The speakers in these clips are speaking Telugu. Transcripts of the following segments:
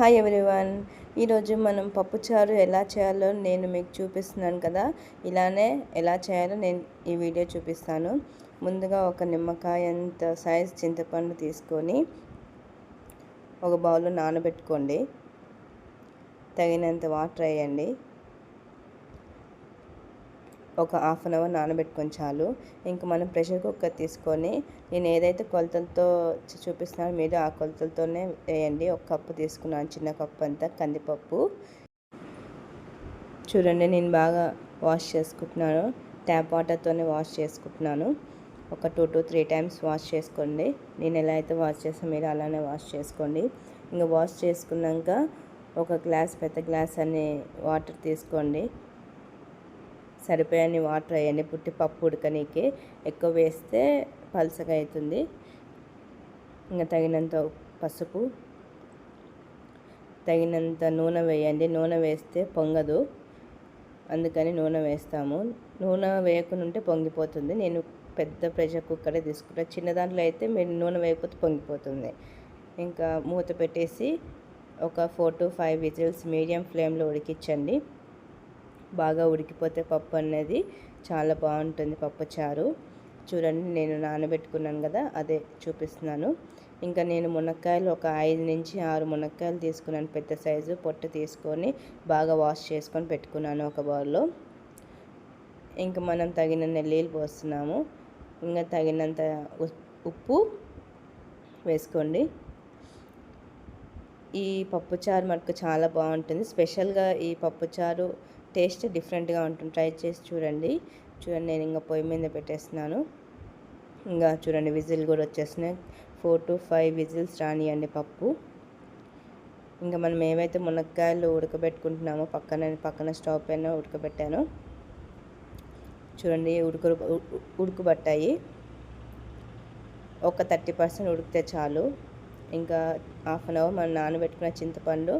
హాయ్ ఎవ్రీవన్ ఈరోజు మనం పప్పుచారు ఎలా చేయాలో నేను మీకు చూపిస్తున్నాను కదా. ఇలానే ఎలా చేయాలో నేను ఈ వీడియో చూపిస్తాను. ముందుగా ఒక నిమ్మకాయ అంత సైజ్ చింతపండు తీసుకొని ఒక బౌల్లో నానబెట్టుకోండి. తగినంత వాటర్ వేయండి. ఒక హాఫ్ అన్ అవర్ నానబెట్టుకొని చాలు. ఇంకా మనం ప్రెషర్ కుక్కర్ తీసుకొని నేను ఏదైతే కొలతలతో చూపిస్తున్నానో మీరు ఆ కొలతలతోనే వేయండి. ఒక కప్పు తీసుకున్నాను చిన్న కప్పు అంతా కందిపప్పు. చూడండి నేను బాగా వాష్ చేసుకుంటున్నాను. ట్యాప్ వాటర్తోనే వాష్ చేసుకుంటున్నాను. ఒక two to three times wash చేసుకోండి. నేను ఎలా అయితే వాష్ చేస్తాను మీరు అలానే వాష్ చేసుకోండి. ఇంకా వాష్ చేసుకున్నాక ఒక గ్లాస్ పెద్ద గ్లాస్ అనే వాటర్ తీసుకోండి. సరిపోయని వాటర్ వేయండి పుట్టి పప్పు ఉడకనీకి ఎక్కువ వేస్తే పలసగా అవుతుంది ఇంకా తగినంత పసుపు తగినంత నూనె వేయండి. నూనె వేస్తే పొంగదు. అందుకని నూనె వేస్తాము. నూనె వేయకుండా ఉంటే పొంగిపోతుంది. నేను పెద్ద ప్రెషర్ కుక్కరే తీసుకుంటా. చిన్న దాంట్లో అయితే మీరు నూనె వేయకపోతే పొంగిపోతుంది. ఇంకా మూత పెట్టేసి ఒక four to five whistles medium ఫ్లేమ్లో ఉడికించండి. బాగా ఉడికిపోతే పప్పు అనేది చాలా బాగుంటుంది పప్పు చారు. చూడండి నేను నానబెట్టుకున్నాను కదా అదే చూపిస్తున్నాను. ఇంకా నేను మునక్కాయలు ఒక ఐదు నుంచి ఆరు మునక్కాయలు తీసుకున్నాను పెద్ద సైజు పొట్టు తీసుకొని బాగా వాష్ చేసుకొని పెట్టుకున్నాను ఒక బౌల్లో. ఇంకా మనం తగిన నీళ్ళు పోస్తున్నాము. ఇంకా తగినంత ఉప్పు వేసుకోండి. ఈ పప్పుచారు మనకు చాలా బాగుంటుంది. స్పెషల్గా ఈ పప్పుచారు టేస్ట్ డిఫరెంట్గా ఉంటుంది. ట్రై చేసి చూడండి. చూడండి నేను ఇంకా పొయ్యి మీద పెట్టేస్తున్నాను. ఇంకా చూడండి విజిల్ కూడా వచ్చేసినాయి ఫోర్ టు ఫైవ్ విజిల్స్ రానియండి పప్పు. ఇంకా మనం ఏవైతే మునక్కాయలు ఉడకబెట్టుకుంటున్నామో పక్కన పక్కన స్టవ్ పైన ఉడకబెట్టాను. చూడండి ఉడుకు ఉడుకుబట్టాయి. ఒక థర్టీ పర్సెంట్ ఉడికితే చాలు. ఇంకా హాఫ్ అన్ అవర్ మనం నానబెట్టుకున్న చింతపండు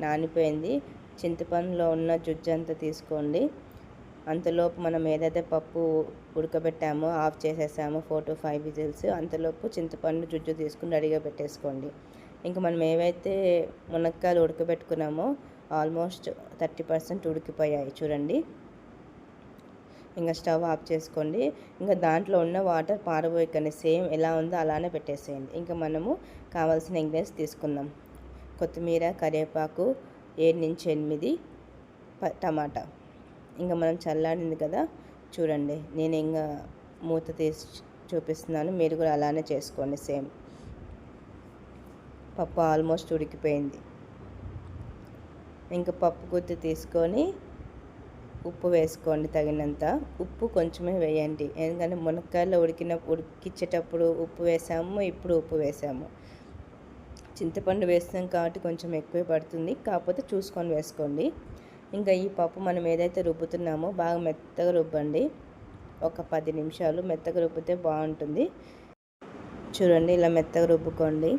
నానిపోయింది. చింతపండులో ఉన్న జుజ్జు అంతా తీసుకోండి. అంతలోపు మనం ఏదైతే పప్పు ఉడకబెట్టామో ఆఫ్ చేసేసామో ఫోర్ టు ఫైవ్ విజిల్స్ అంతలోపు చింతపండు జుజ్జు తీసుకుని రెడీగా పెట్టేసుకోండి. ఇంకా మనం ఏవైతే మునక్కాయలు ఉడకబెట్టుకున్నామో ఆల్మోస్ట్ థర్టీ పర్సెంట్ ఉడికిపోయాయి చూడండి. ఇంకా స్టవ్ ఆఫ్ చేసుకోండి. ఇంకా దాంట్లో ఉన్న వాటర్ పారబోయకండి. సేమ్ ఎలా ఉందో అలానే పెట్టేసేయండి. ఇంకా మనము కావాల్సిన ఇంగ్రీడియంట్స్ తీసుకుందాం. కొత్తిమీర కరివేపాకు ఏడు నుంచి ఎనిమిది టమాటా. ఇంకా మనం చల్లాడింది కదా చూడండి. నేను ఇంకా మూత తీసి చూపిస్తున్నాను. మీరు కూడా అలానే చేసుకోండి సేమ్. పప్పు ఆల్మోస్ట్ ఉడికిపోయింది. ఇంకా పప్పు గుత్తి తీసుకొని ఉప్పు వేసుకోండి తగినంత. ఉప్పు కొంచెమే వేయండి. ఎందుకంటే మునక్కాయలో ఉడికిన ఉడికిచ్చేటప్పుడు ఉప్పు వేసాము ఇప్పుడు ఉప్పు వేసాము. చింతపండు వేస్తాం కాబట్టి కొంచెం ఎక్కువే పడుతుంది. కాకపోతే చూసుకొని వేసుకోండి. ఇంకా ఈ పప్పు మనం ఏదైతే రుబ్బుతున్నామో బాగా మెత్తగా రుబ్బండి ఒక పది నిమిషాలు మెత్తగా రుబ్బితే బాగుంటుంది. చూడండి ఇలా మెత్తగా రుబ్బుకోండి.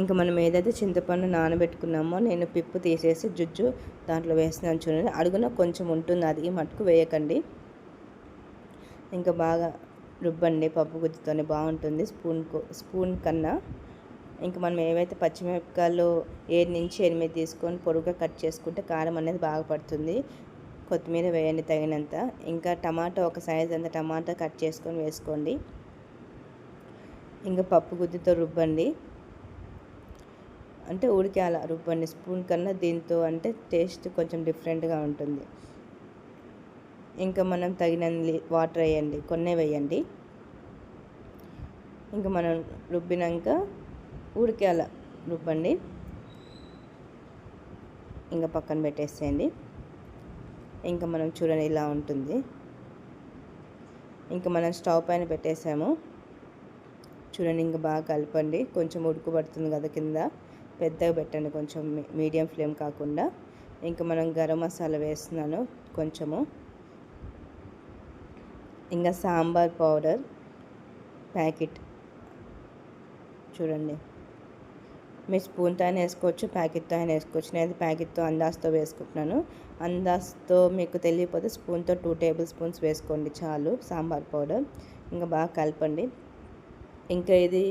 ఇంకా మనం ఏదైతే చింతపండు నానబెట్టుకున్నామో నేను పిప్పు తీసేసి జుజ్జు దాంట్లో వేస్తున్నాను చూడండి. అడుగున కొంచెం ఉంటుంది అది మట్టుకు వేయకండి. ఇంకా బాగా రుబ్బండి పప్పు గుజ్జుతోనే బాగుంటుంది. స్పూన్ స్పూన్ కన్నా ఇంకా మనం ఏవైతే పచ్చిమిరపకాయలు ఏడు నుంచి ఎనిమిది తీసుకొని పొడుగా కట్ చేసుకుంటే కారం అనేది బాగా పడుతుంది. కొత్తిమీర వేయండి తగినంత. ఇంకా టమాటా ఒక సైజ్ అంత టమాటా కట్ చేసుకొని వేసుకోండి. ఇంకా పప్పు గుద్దితో రుబ్బండి. అంటే ఉడికి అలా రుబ్బండి. స్పూన్ కన్నా దీంతో అంటే టేస్ట్ కొంచెం డిఫరెంట్గా ఉంటుంది. ఇంకా మనం తగినన్ని వాటర్ వేయండి. కొన్నే వేయండి. ఇంకా మనం రుబ్బినాక ఉడికేలా రుబ్బండి. ఇంకా పక్కన పెట్టేసేయండి. ఇంకా మనం చూడండి ఇలా ఉంటుంది. ఇంకా మనం స్టవ్ పైన పెట్టేసాము. చూడండి ఇంకా బాగా కలపండి. కొంచెం ఉడుకుబడుతుంది కదా కింద. పెద్దగా పెట్టండి కొంచెం మీడియం ఫ్లేమ్ కాకుండా. ఇంకా మనం గరం మసాలా వేస్తున్నాను కొంచెము. ఇంకా సాంబార్ పౌడర్ ప్యాకెట్. చూడండి. మీరు స్పూన్తో అయినా వేసుకోవచ్చు ప్యాకెట్తో అయినా వేసుకోవచ్చు. నేను ప్యాకెట్తో అందాజ్తో వేసుకుంటున్నాను. అందాజ్తో మీకు తెలియకపోతే స్పూన్తో టూ టేబుల్ స్పూన్స్ వేసుకోండి చాలు సాంబార్ పౌడర్. ఇంకా బాగా కలపండి. ఇంకా ఇది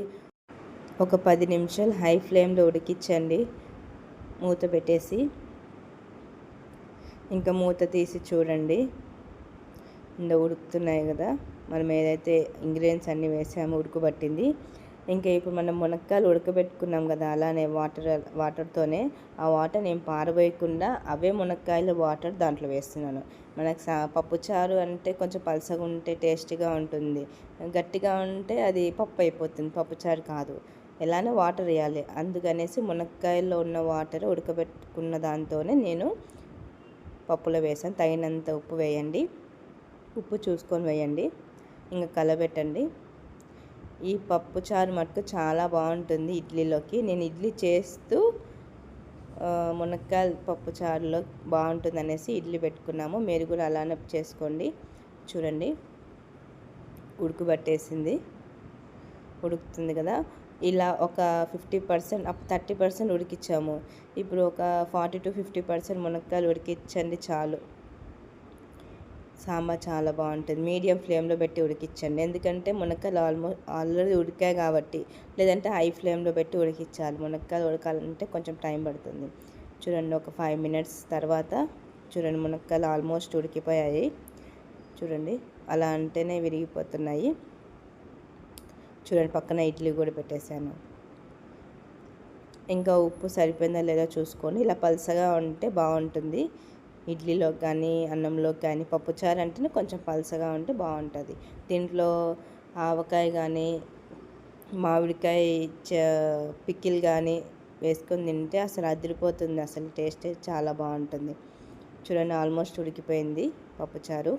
ఒక పది నిమిషాలు హై ఫ్లేమ్లో ఉడికించండి. మూత పెట్టేసి ఇంకా మూత తీసి చూడండి. ఇంకా ఉడుకుతున్నాయి కదా. మనం ఏదైతే ఇంగ్రీడియంట్స్ అన్నీ వేసామో ఉడుకుబట్టింది. ఇంకా ఇప్పుడు మనం మునక్కాయలు ఉడకబెట్టుకున్నాం కదా అలానే వాటర్ వాటర్తోనే ఆ వాటర్ నేను పారబోయకుండా అవే మునక్కాయలు వాటర్ దాంట్లో వేస్తున్నాను. మనకు సా పప్పుచారు అంటే కొంచెం పలసగా ఉంటే టేస్టీగా ఉంటుంది. గట్టిగా ఉంటే అది పప్పు అయిపోతుంది పప్పుచారు కాదు. ఎలానే వాటర్ వేయాలి. అందుకనేసి మునక్కాయల్లో ఉన్న వాటర్ ఉడకబెట్టుకున్న దాంతోనే నేను పప్పులో వేసాను. తగినంత ఉప్పు వేయండి. ఉప్పు చూసుకొని వేయండి. ఇంకా కలబెట్టండి. ఈ పప్పు చారు మటుకు చాలా బాగుంటుంది ఇడ్లీలోకి. నేను ఇడ్లీ చేస్తూ మునక్కాయ పప్పు చారులో బాగుంటుంది అనేసి ఇడ్లీ పెట్టుకున్నాము. మీరు కూడా అలానే చేసుకోండి. చూడండి. ఉడుకుబట్టేసింది ఉడుకుతుంది కదా. ఇలా ఒక fifty percent up thirty percent ఉడికిచ్చాము. ఇప్పుడు ఒక ఫార్టీ టు ఫిఫ్టీ పర్సెంట్ మునక్కాయలు ఉడికించండి చాలు. సాంబార్ చాలా బాగుంటుంది. మీడియం ఫ్లేమ్లో పెట్టి ఉడికించండి. ఎందుకంటే మునక్కాయలు ఆల్మోస్ట్ ఆల్రెడీ ఉడికాయి కాబట్టి లేదంటే హై ఫ్లేమ్లో పెట్టి ఉడికించాలి. మునక్కాయలు ఉడకాలంటే కొంచెం టైం పడుతుంది. చూడండి ఒక ఫైవ్ మినిట్స్ తర్వాత చూడండి మునక్కాయలు ఆల్మోస్ట్ ఉడికిపోయాయి. చూడండి అలా అంటేనే విరిగిపోతున్నాయి. చూడండి పక్కన ఇడ్లీ కూడా పెట్టేశాను. ఇంకా ఉప్పు సరిపోయిందా లేదో చూసుకొని ఇలా పలసగా ఉంటే బాగుంటుంది. ఇడ్లీలో కానీ అన్నంలో కానీ పప్పుచారు అంటేనే కొంచెం పలసగా ఉంటే బాగుంటుంది. దీంట్లో ఆవకాయ కానీ మామిడికాయ చ పిక్కిల్ కానీ వేసుకొని తింటే అసలు అదిరిపోతుంది. అసలు టేస్ట్ చాలా బాగుంటుంది. చూడండి ఆల్మోస్ట్ ఉడికిపోయింది పప్పుచారు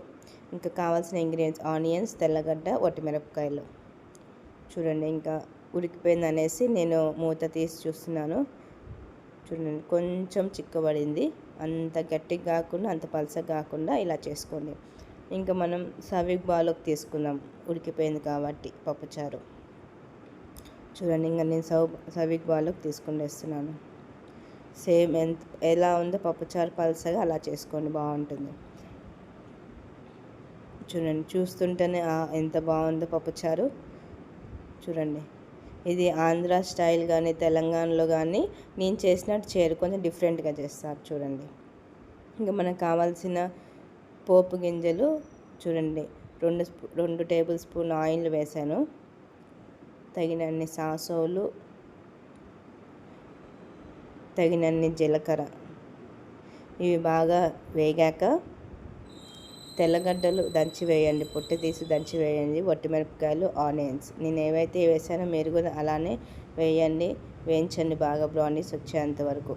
ఇంకా కావాల్సిన ఇంగ్రీడియంట్స్ ఆనియన్స్ తెల్లగడ్డ వట్టిమిరపకాయలు. చూడండి ఇంకా ఉడికిపోయింది అనేసి నేను మూత తీసి చూస్తున్నాను. చూడండి కొంచెం చిక్కబడింది. అంత గట్టిగా కాకుండా అంత పలసగా కాకుండా ఇలా చేసుకోండి. ఇంకా మనం సవిక్ బాలోకి తీసుకుందాం. ఉడికిపోయింది కాబట్టి పప్పుచారు. చూడండి ఇంకా నేను సవ్ సవిక్ బాలోకి తీసుకుని వేస్తున్నాను సేమ్ ఎంత ఎలా ఉందో పప్పుచారు పలసగా అలా చేసుకోండి బాగుంటుంది. చూడండి చూస్తుంటేనే ఎంత బాగుందో పప్పుచారు. చూడండి. ఇది ఆంధ్ర స్టైల్ కానీ తెలంగాణలో కానీ నేను చేసినట్టు చేయరు కొంచెం డిఫరెంట్గా చేస్తారు చూడండి. ఇంకా మనకు కావాల్సిన పోపు గింజలు చూడండి. రెండు స్పూ రెండు టేబుల్ స్పూన్ ఆయిల్ వేసాను. తగినన్ని సాసోలు తగినన్ని జీలకర్ర. ఇవి బాగా వేగాక తెల్లగడ్డలు దంచి వేయండి పొట్టు తీసి దంచి వేయండి మిరపకాయలు ఆనియన్స్. నేను ఏవైతే వేసానో మీరు కూడా అలానే వేయండి వేయించండి బాగా బ్రౌనీస్ వచ్చేంత వరకు.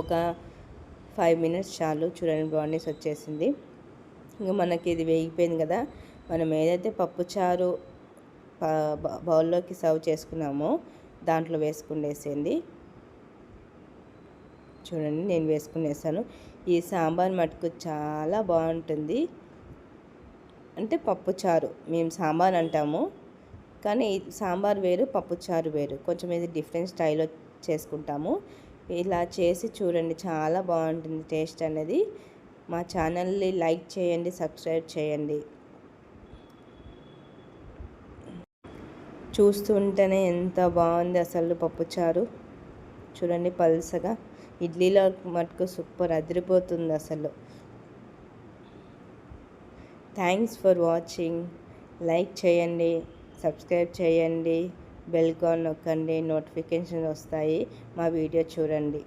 ఒక ఫైవ్ మినిట్స్ చాలు చూడండి బ్రౌనీస్ వచ్చేసింది. ఇంకా మనకి ఇది వేగిపోయింది కదా మనం ఏదైతే పప్పుచారు బౌల్లోకి సర్వ్ చేసుకున్నామో దాంట్లో వేసుకునేసింది చూడండి నేను వేసుకునేసాను. ఈ సాంబార్ మటుకు చాలా బాగుంటుంది. అంటే పప్పుచారు మేము సాంబార్ అంటాము. కానీ సాంబార్ వేరు పప్పుచారు వేరు. కొంచెం ఇది డిఫరెంట్ స్టైల్లో చేసుకుంటాము. ఇలా చేసి చూడండి చాలా బాగుంటుంది టేస్ట్ అనేది. మా ఛానల్ని లైక్ చేయండి సబ్స్క్రైబ్ చేయండి. చూస్తుంటేనే ఎంత బాగుంది అసలు పప్పుచారు చూడండి పల్సగా. ఇడ్లీలో మటుకు సూపర్ అదిరిపోతుంది అసలు. Thanks for watching. లైక్ చేయండి సబ్స్క్రైబ్ చేయండి బెల్కాన్ నొక్కండి నోటిఫికేషన్ వస్తాయి. మా వీడియో చూడండి.